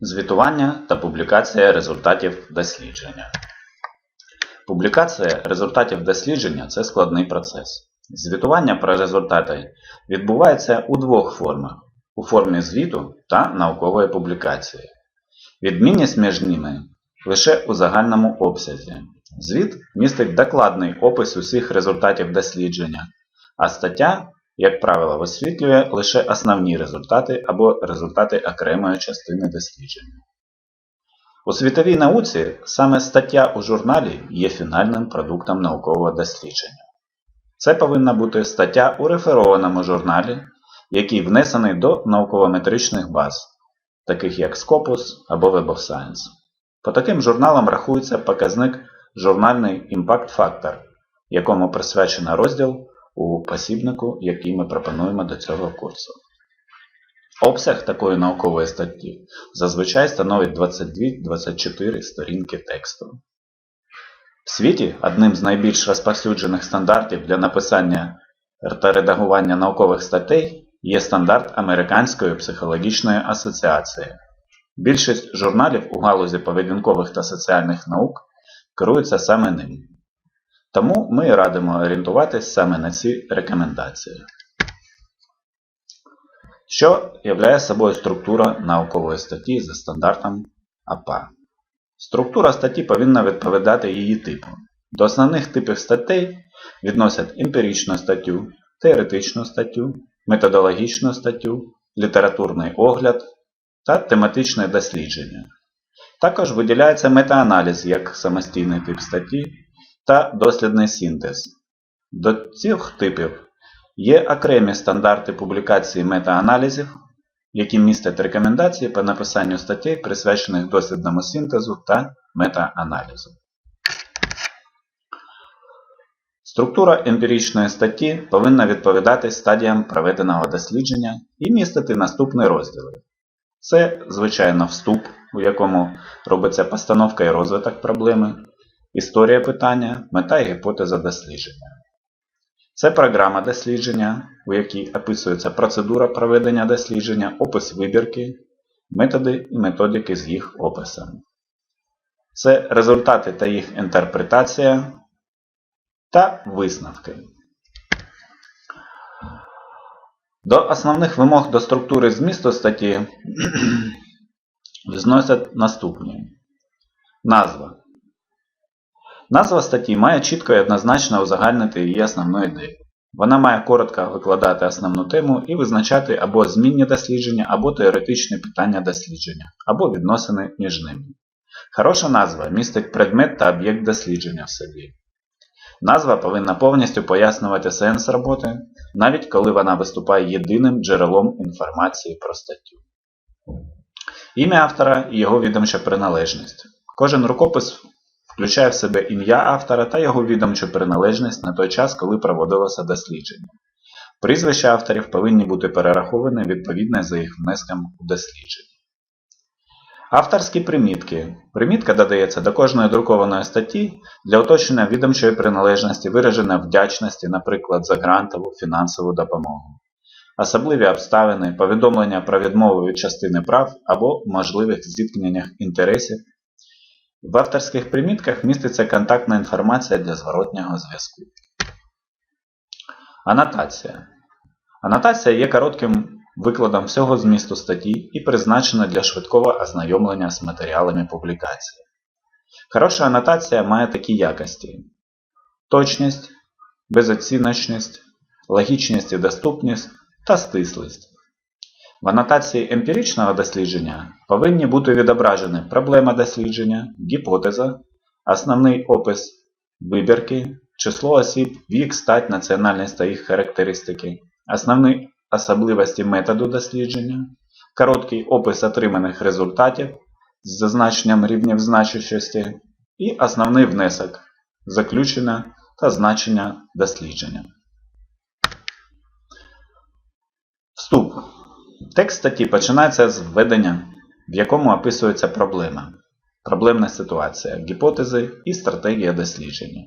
Звітування та публікація результатів дослідження. Публікація результатів дослідження це складний процес. Звітування про результати відбувається у двох формах: у формі звіту та наукової публікації. Відмінність між ними лише у загальному обсязі. Звіт містить докладний опис усіх результатів дослідження, а стаття, як правило, висвітлює лише основні результати або результати окремої частини дослідження. У світовій науці саме стаття у журналі є фінальним продуктом наукового дослідження. Це повинна бути стаття у реферованому журналі, який внесений до науково-метричних баз, таких як Scopus або Web of Science. По таким журналам рахується показник журнальний імпакт-фактор, якому присвячено розділ у посібнику, який ми пропонуємо до цього курсу. Обсяг такої наукової статті зазвичай становить 22-24 сторінки тексту. В світі одним з найбільш розповсюджених стандартів для написання та редагування наукових статей є стандарт Американської психологічної асоціації. Більшість журналів у галузі поведінкових та соціальних наук керуються саме ним. Тому ми радимо орієнтуватись саме на ці рекомендації. Що являє собою структура наукової статті за стандартом АПА? Структура статті повинна відповідати її типу. До основних типів статей відносять емпіричну статтю, теоретичну статтю, методологічну статтю, літературний огляд та тематичне дослідження. Також виділяється метааналіз як самостійний тип статті та дослідний синтез. До цих типів є окремі стандарти публікації метааналізів, які містять рекомендації по написанню статей, присвячених дослідному синтезу та метааналізу. Структура емпіричної статті повинна відповідати стадіям проведеного дослідження і містити наступні розділи. Це, звичайно, вступ, у якому робиться постановка і розвиток проблеми, історія питання, мета і гіпотеза дослідження. Це програма дослідження, у якій описується процедура проведення дослідження, опис вибірки, методи і методики з їх описом. Це результати та їх інтерпретація та висновки. До основних вимог до структури змісту статті відносять наступні. Назва. Назва статті має чітко і однозначно узагальнити її основну ідею. Вона має коротко викладати основну тему і визначати або змінні дослідження, або теоретичні питання дослідження, або відносини між ними. Хороша назва містить предмет та об'єкт дослідження в собі. Назва повинна повністю пояснювати сенс роботи, навіть коли вона виступає єдиним джерелом інформації про статтю. Ім'я автора і його відомча приналежність. Кожен рукопис включає в себе ім'я автора та його відомчу приналежність на той час, коли проводилося дослідження. Прізвища авторів повинні бути перераховані відповідно за їх внеском у дослідження. Авторські примітки. Примітка додається до кожної друкованої статті для уточнення відомчої приналежності вираження вдячності, наприклад, за грантову фінансову допомогу. Особливі обставини, повідомлення про відмову від частини прав або можливих зіткненнях інтересів. В авторських примітках міститься контактна інформація для зворотнього зв'язку. Анотація. Анотація є коротким викладом всього змісту статті і призначена для швидкого ознайомлення з матеріалами публікації. Хороша анотація має такі якості: точність, безоціночність, логічність і доступність та стислість. В анотації емпіричного дослідження повинні бути відображені проблема дослідження, гіпотеза, основний опис вибірки, число осіб, вік, стать, національність та їх характеристики, основні особливості методу дослідження, короткий опис отриманих результатів з зазначенням рівнів значущості і основний внесок, заключення та значення дослідження. Вступ. Текст статті починається з введення, в якому описується проблема, проблемна ситуація, гіпотези і стратегія дослідження.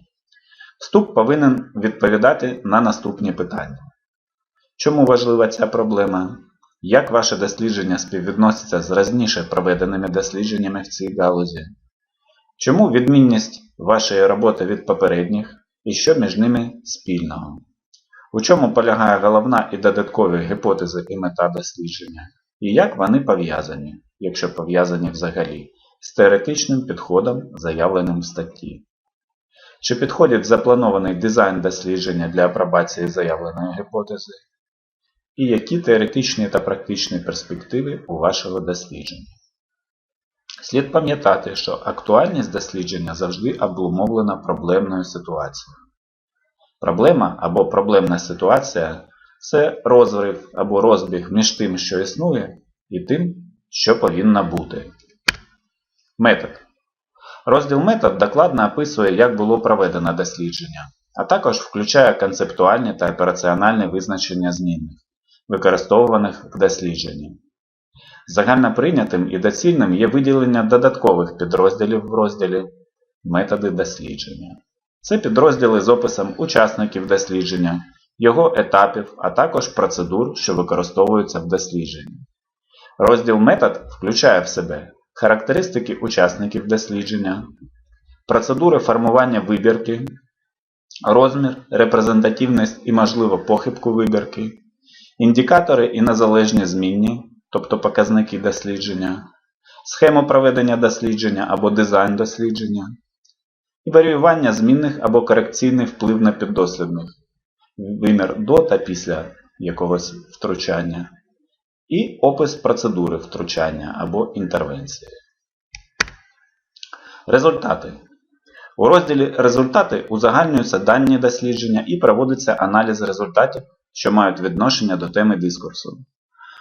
Вступ повинен відповідати на наступні питання. Чому важлива ця проблема? Як ваше дослідження співвідноситься з раніше проведеними дослідженнями в цій галузі? Чому відмінність вашої роботи від попередніх і що між ними спільного? У чому полягає головна і додаткові гіпотези і мета дослідження? І як вони пов'язані, якщо пов'язані взагалі, з теоретичним підходом, заявленим в статті? Чи підходить запланований дизайн дослідження для апробації заявленої гіпотези? І які теоретичні та практичні перспективи у вашого дослідження? Слід пам'ятати, що актуальність дослідження завжди обумовлена проблемною ситуацією. Проблема або проблемна ситуація це розрив або розбіг між тим, що існує, і тим, що повинно бути. Метод. Розділ метод докладно описує, як було проведено дослідження, а також включає концептуальні та операціональні визначення змінних, використовуваних в дослідженні. Загально прийнятим і доцільним є виділення додаткових підрозділів в розділі Методи дослідження. Це підрозділи з описом учасників дослідження, його етапів, а також процедур, що використовуються в дослідженні. Розділ метод включає в себе характеристики учасників дослідження, процедури формування вибірки, розмір, репрезентативність і можливо похибку вибірки, індикатори і незалежні змінні, тобто показники дослідження, схему проведення дослідження або дизайн дослідження, і варіювання змінних або корекційний вплив на піддослідних, вимір до та після якогось втручання, і опис процедури втручання або інтервенції. Результати. У розділі Результати узагальнюються дані дослідження і проводиться аналіз результатів, що мають відношення до теми дискурсу.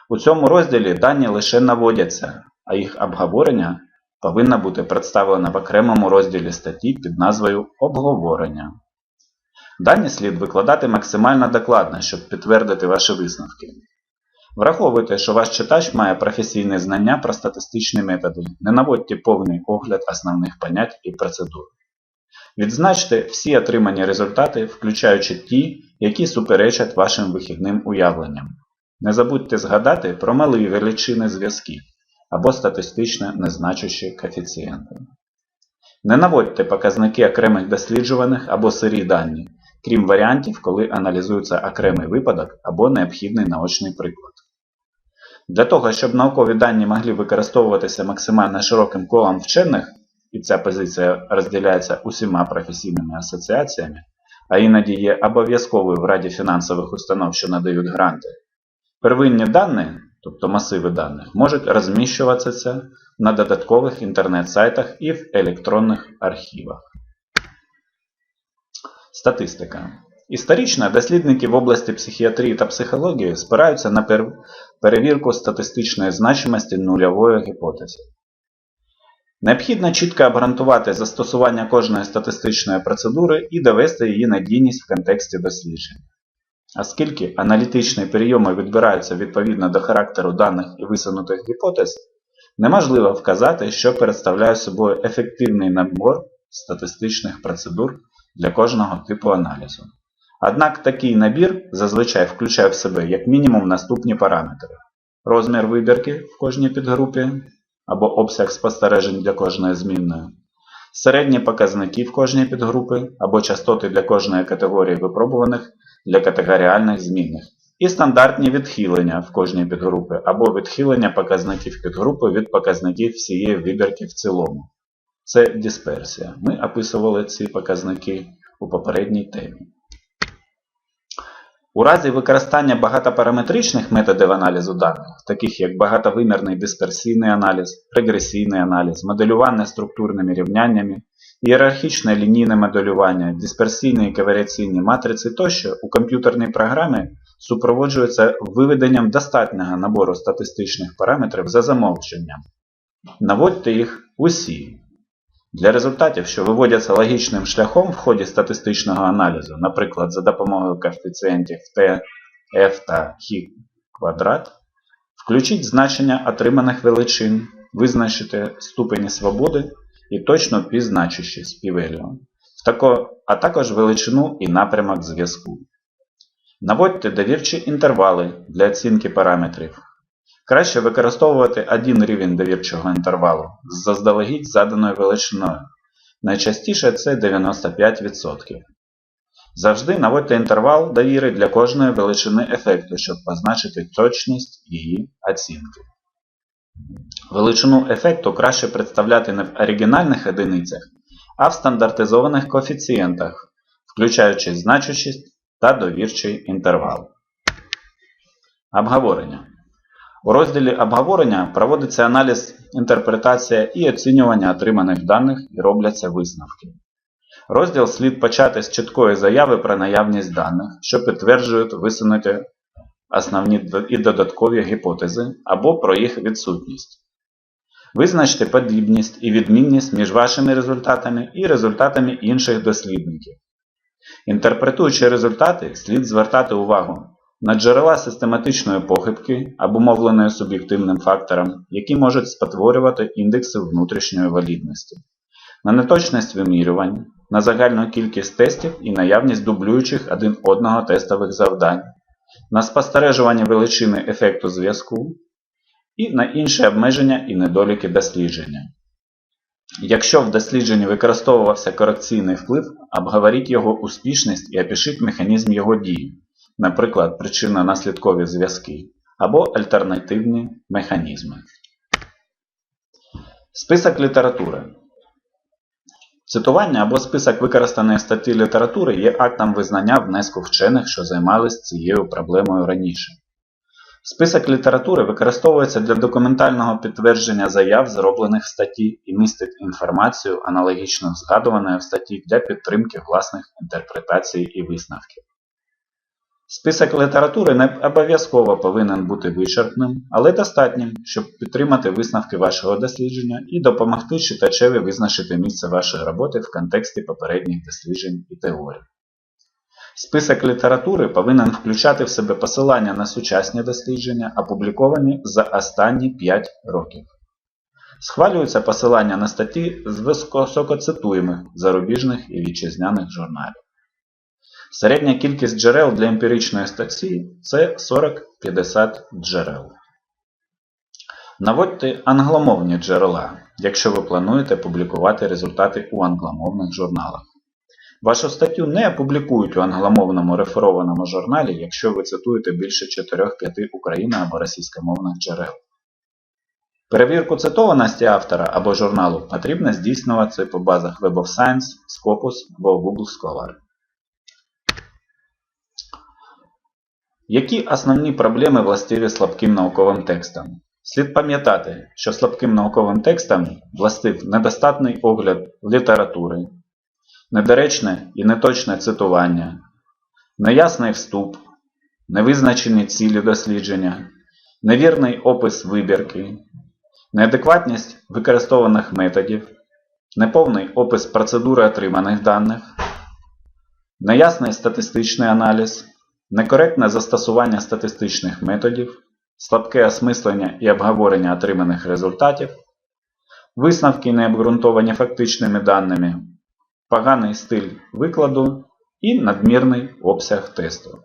У цьому розділі дані лише наводяться, а їх обговорення повинно бути представлено в окремому розділі статті під назвою Обговорення. Дані слід викладати максимально докладно, щоб підтвердити ваші висновки. Враховуйте, що ваш читач має професійне знання про статистичні методи, не наводьте повний огляд основних понять і процедур. Відзначте всі отримані результати, включаючи ті, які суперечать вашим вихідним уявленням. Не забудьте згадати про малі величини зв'язків або статистично незначущі коефіцієнти. Не наводьте показники окремих досліджуваних або сирі дані, крім варіантів, коли аналізується окремий випадок або необхідний наочний приклад. Для того, щоб наукові дані могли використовуватися максимально широким колом вчених, і ця позиція розділяється усіма професійними асоціаціями, а іноді є обов'язковою в Раді фінансових установ, що надають гранти, первинні дані, тобто масиви даних, можуть розміщуватися на додаткових інтернет-сайтах і в електронних архівах. Статистика. Історично дослідники в області психіатрії та психології спираються на перевірку статистичної значимості нульової гіпотези. Необхідно чітко обґрунтувати застосування кожної статистичної процедури і довести її надійність в контексті дослідження. Оскільки аналітичні прийоми відбираються відповідно до характеру даних і висунутих гіпотез, неможливо вказати, що представляє собою ефективний набор статистичних процедур для кожного типу аналізу. Однак такий набір зазвичай включає в себе як мінімум наступні параметри: розмір вибірки в кожній підгрупі або обсяг спостережень для кожної змінної, середні показники в кожній підгрупі або частоти для кожної категорії випробуваних для категоріальних змінних, і стандартні відхилення в кожній підгрупі або відхилення показників підгрупи від показників всієї вибірки в цілому. Це дисперсія. Ми описували ці показники у попередній темі. У разі використання багатопараметричних методів аналізу даних, таких як багатовимірний дисперсійний аналіз, регресійний аналіз, моделювання структурними рівняннями, ієрархічне лінійне моделювання, дисперсійні і коваріаційні матриці тощо у комп'ютерній програмі супроводжуються виведенням достатнього набору статистичних параметрів за замовченням. Наводьте їх усі. Для результатів, що виводяться логічним шляхом в ході статистичного аналізу, наприклад, за допомогою коефіцієнтів t, f та χ квадрат, включіть значення отриманих величин, визначити ступені свободи і точно пізначущі співелю, а також величину і напрямок зв'язку. Наводьте довірчі інтервали для оцінки параметрів, Краще використовувати один рівень довірчого інтервалу з заздалегідь заданою величиною. Найчастіше це 95%. Завжди наводьте інтервал довіри для кожної величини ефекту, щоб позначити точність її оцінки. Величину ефекту краще представляти не в оригінальних одиницях, а в стандартизованих коефіцієнтах, включаючи значущість та довірчий інтервал. Обговорення. У розділі обговорення проводиться аналіз, інтерпретація і оцінювання отриманих даних і робляться висновки. Розділ слід почати з чіткої заяви про наявність даних, що підтверджують висунуті основні і додаткові гіпотези або про їх відсутність. Визначте подібність і відмінність між вашими результатами і результатами інших дослідників. Інтерпретуючи результати, слід звертати увагу на джерела систематичної похибки, обумовленої суб'єктивним фактором, які можуть спотворювати індекси внутрішньої валідності, на неточність вимірювань, на загальну кількість тестів і наявність дублюючих один одного тестових завдань, на спостережування величини ефекту зв'язку і на інші обмеження і недоліки дослідження. Якщо в дослідженні використовувався корекційний вплив, обговоріть його успішність і опишіть механізм його дії, наприклад, причинно-наслідкові зв'язки або альтернативні механізми. Список літератури. Цитування або список використаних статті літератури є актом визнання внеску вчених, що займалися цією проблемою раніше. Список літератури використовується для документального підтвердження заяв, зроблених в статті, і містить інформацію, аналогічно згадуваної в статті для підтримки власних інтерпретацій і висновків. Список літератури не обов'язково повинен бути вичерпним, але достатнім, щоб підтримати висновки вашого дослідження і допомогти читачеві визначити місце вашої роботи в контексті попередніх досліджень і теорій. Список літератури повинен включати в себе посилання на сучасні дослідження, опубліковані за останні 5 років. Схвалюються посилання на статті з високоцитуємих зарубіжних і вітчизняних журналів. Середня кількість джерел для емпіричної статті це 40-50 джерел. Наводьте англомовні джерела, якщо ви плануєте публікувати результати у англомовних журналах. Вашу статтю не опублікують у англомовному реферованому журналі, якщо ви цитуєте більше 4-5 україно- або російськомовних джерел. Перевірку цитованості автора або журналу потрібно здійснювати по базах Web of Science, Scopus або Google Scholar. Які основні проблеми властиві слабким науковим текстам? Слід пам'ятати, що слабким науковим текстам властив недостатний огляд літератури, недоречне і неточне цитування, неясний вступ, невизначені цілі дослідження, невірний опис вибірки, неадекватність використованих методів, неповний опис процедури отриманих даних, неясний статистичний аналіз, некоректне застосування статистичних методів, слабке осмислення і обговорення отриманих результатів, висновки не обґрунтовані фактичними даними, поганий стиль викладу і надмірний обсяг тесту.